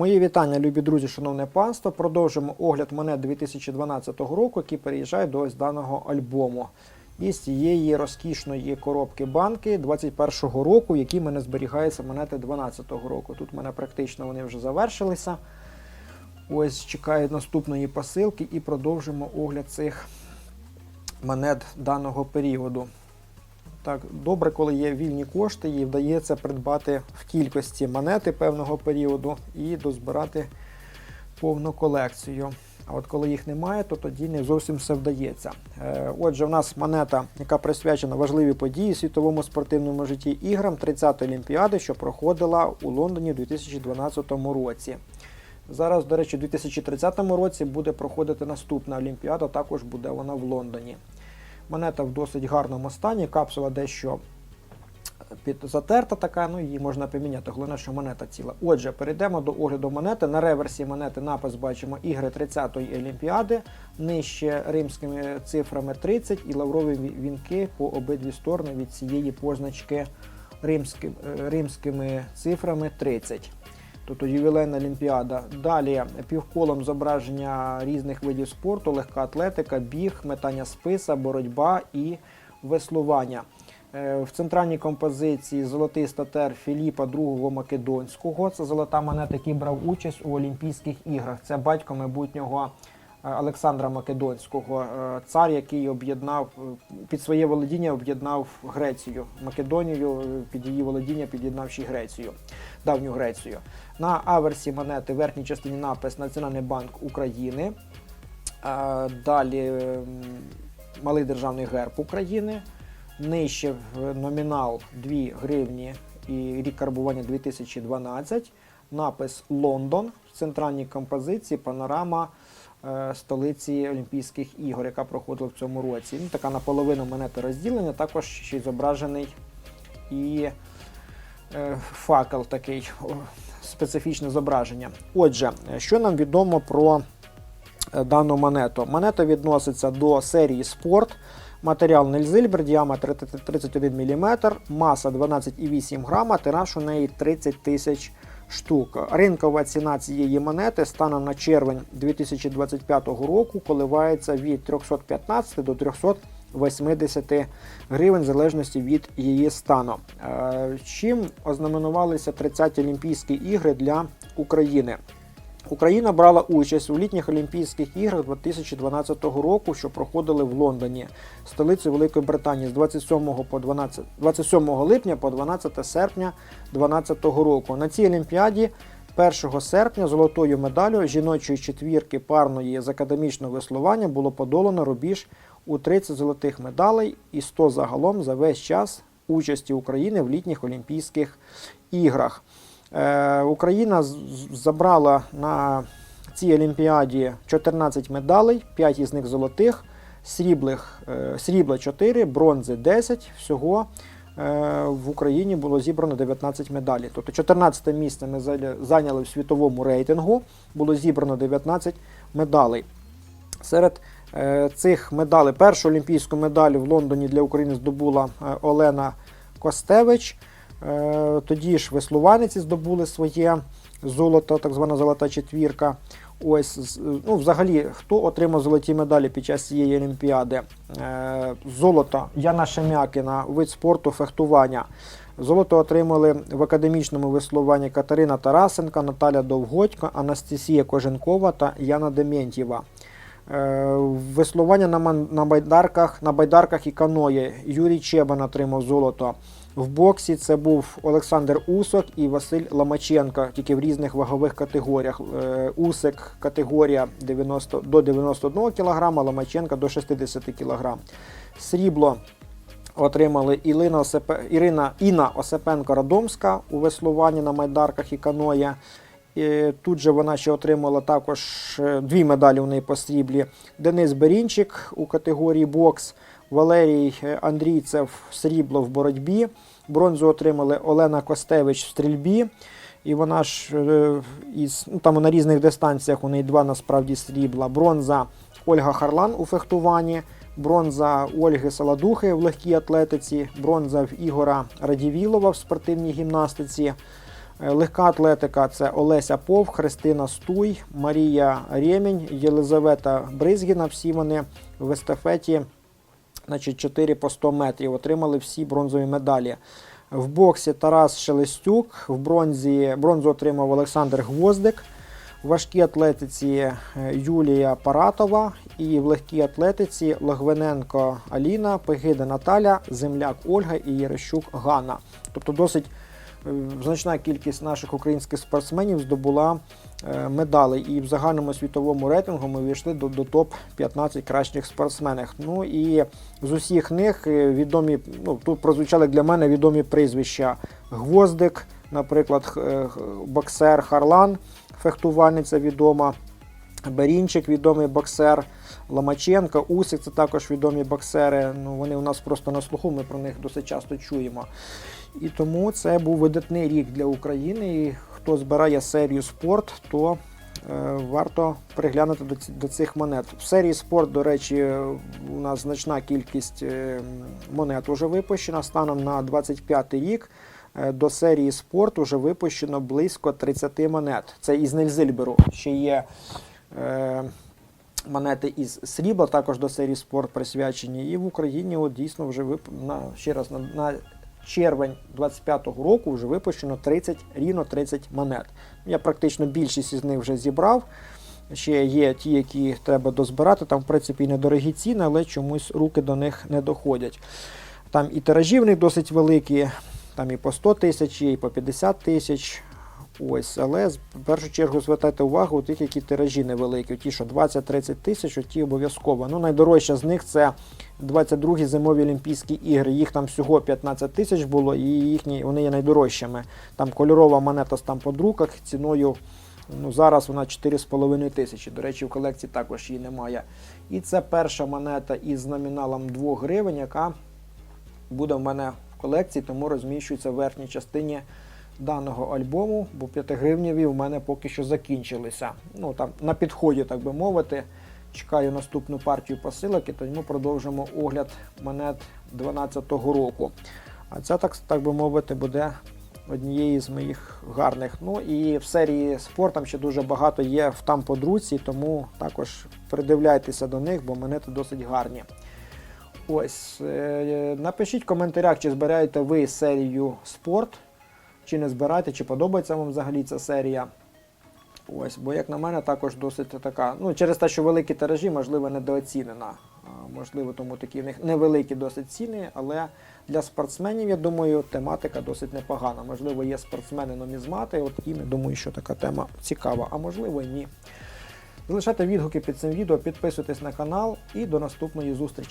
Мої вітання, любі друзі, шановне панство. Продовжимо огляд монет 2012 року, які переїжджають до ось даного альбому. Із цієї розкішної коробки банки 21-го року, в мене зберігаються монети 12-го року. Тут в мене практично вони вже завершилися. Ось чекають наступної посилки і продовжимо огляд цих монет даного періоду. Так, добре, коли є вільні кошти, і вдається придбати в кількості монети певного періоду і дозбирати повну колекцію. А от коли їх немає, то тоді не зовсім все вдається. Е, Отже, в нас монета, яка присвячена важливій події світовому спортивному житті іграм 30-ї Олімпіади, що проходила у Лондоні у 2012 році. Зараз, до речі, у 2030 році буде проходити наступна Олімпіада, також буде вона в Лондоні. Монета в досить гарному стані, капсула дещо під затерта така, ну її можна поміняти. Головне, що монета ціла. Отже, перейдемо до огляду монети. На реверсі монети напис бачимо ігри 30-ї Олімпіади, нижче римськими цифрами 30 і лаврові вінки по обидві сторони від цієї позначки е, римськими цифрами 30. Тобто ювілейна олімпіада. Далі півколом зображення різних видів спорту, легка атлетика, біг, метання списа, боротьба і веслування. Е, В центральній композиції золотий статер Філіпа II Македонського. Це золота монета, який брав участь у Олімпійських іграх. Це батько майбутнього Олександра Македонського, е, цар, який об'єднав е, під своє володіння об'єднав Грецію, Македонію, е, під її володіння під'єднавши Грецію, давню Грецію. На аверсі монети в верхній частині напис Національний банк України. Е, Далі малий державний герб України. Нижче номінал 2 гривні і рік карбування 2012. Напис Лондон в центральній композиції панорама е, столиці Олімпійських ігор, яка проходила в цьому році. Ну, така наполовину монета розділення, також ще й зображений і е, факел такий, специфічне зображення. Отже, е, що нам відомо про е, дану монету? Монета відноситься до серії спорт. Матеріал Нельзильбер, діаметр 31 мм, маса 12,8 грама, тираж у неї 30 тисяч штук. Ринкова ціна цієї монети станом на червень 2025 року коливається від 315 до 380 гривень в залежності від її стану. Е, Чим ознаменувалися 30-ті Олімпійські ігри для України? Україна брала участь у літніх Олімпійських іграх 2012 року, що проходили в Лондоні, столиці Великої Британії з 27 по 12, 27 липня по 12 серпня 2012 року. На цій Олімпіаді 1 серпня золотою медаллю жіночої четвірки парної з академічного веслування було подолано рубіж у 30 золотих медалей і 100 загалом за весь час участі України в літніх Олімпійських іграх. Е, Україна забрала на цій олімпіаді 14 медалей, 5 із них золотих, сріблих, е, срібла 4, бронзи 10. Всього е, в Україні було зібрано 19 медалей. Тобто 14 місце ми зайняли в світовому рейтингу, було зібрано 19 медалей. Серед цих медалей першу олімпійську медаль в Лондоні для України здобула Олена Костевич. Е, Тоді ж веслувальниці здобули своє золото, так звана золота четвірка. Ось, ну, взагалі, хто отримав золоті медалі під час цієї олімпіади? Е, Золото Яна Шемякіна, вид спорту фехтування. Золото отримали в академічному веслуванні Катерина Тарасенка, Наталя Довгодько, Анастасія Коженкова та Яна Дементьєва. Е, Веслування на, байдарках, на байдарках і каної. Юрій Чебан отримав золото. В боксі це був Олександр Усок і Василь Ламаченко, тільки в різних вагових категоріях. Е, Усик категорія 90, до 91 кг, Ламаченко до 60 кг. Срібло отримали Ілина Осипе... Ірина Інна Осипенко-Радомська у веслуванні на майдарках і каноє. І тут же вона ще отримала також е, дві медалі у неї по сріблі. Денис Берінчик у категорії бокс, Валерій е, Андрійцев срібло в боротьбі. Бронзу отримали Олена Костевич в стрільбі. І вона ж е, із, ну, там на різних дистанціях у неї два насправді срібла. Бронза Ольга Харлан у фехтуванні, бронза Ольги Саладухи в легкій атлетиці, бронза Ігора Радівілова в спортивній гімнастиці. Е, Легка атлетика це Олеся Пов, Христина Стуй, Марія Ремінь, Єлизавета Бризгіна. Всі вони в естафеті значить, 4 по 100 метрів отримали всі бронзові медалі. В боксі Тарас Шелестюк, в бронзі, бронзу отримав Олександр Гвоздик, в важкій атлетиці е, Юлія Паратова і в легкій атлетиці Логвиненко Аліна, Пегида Наталя, Земляк Ольга і Єрещук Ганна. Тобто досить значна кількість наших українських спортсменів здобула медали. медалей. І в загальному світовому рейтингу ми війшли до, до топ-15 кращих спортсменів. Ну і з усіх них е, відомі, ну тут прозвучали для мене відомі прізвища Гвоздик, наприклад, е, боксер Харлан, фехтувальниця відома. Берінчик, відомий боксер, Ломаченко, Усик це також відомі боксери. Ну, вони у нас просто на слуху, ми про них досить часто чуємо. І тому це був видатний рік для України. І хто збирає серію спорт, то е, варто приглянути до, до цих монет. В серії спорт, до речі, у нас значна кількість е, монет вже випущена. Станом на 25 рік е, до серії спорт вже випущено близько 30 монет. Це із Нельзильберу. Ще є монети із срібла, також до серії спорт присвячені. І в Україні от дійсно вже вип... на, ще раз на, на червень 25-го року вже випущено 30, рівно 30 монет. Я практично більшість із них вже зібрав. Ще є ті, які треба дозбирати. Там, в принципі, недорогі ціни, але чомусь руки до них не доходять. Там і тиражі в них досить великі, там і по 100 тисяч, і по 50 тисяч. Ось, але в першу чергу звертайте увагу у тих, які тиражі невеликі. Ті, що 20-30 тисяч, ті обов'язково. Ну, найдорожча з них це 22-гі зимові Олімпійські ігри. Їх там всього 15 тисяч було, і їхні вони є найдорожчими. Там кольорова монета з там по друках ціною. Ну, зараз вона 4,5 тисячі. До речі, в колекції також її немає. І це перша монета із номіналом 2 гривень, яка буде в мене в колекції, тому розміщується в верхній частині даного альбому, бо 5 гривневі в мене поки що закінчилися. Ну там на підході, так би мовити. Чекаю наступну партію посилок і тому продовжимо огляд монет 2012 року. А це, так, так би мовити, буде однією з моїх гарних. Ну і в серії спорт там ще дуже багато є в там подруці, тому також придивляйтеся до них, бо монети досить гарні. Ось, е, напишіть в коментарях, чи збираєте ви серію спорт, чи не збираєте, чи подобається вам взагалі ця серія. Ось, бо, як на мене, також досить така. Ну, через те, що великі тиражі, можливо, недооцінена. Можливо, тому такі в них невеликі досить ціни, але для спортсменів, я думаю, тематика досить непогана. Можливо, є спортсмени-номізмати, от їм, я думаю, що така тема цікава, а можливо ні. Залишайте відгуки під цим відео, підписуйтесь на канал і до наступної зустрічі.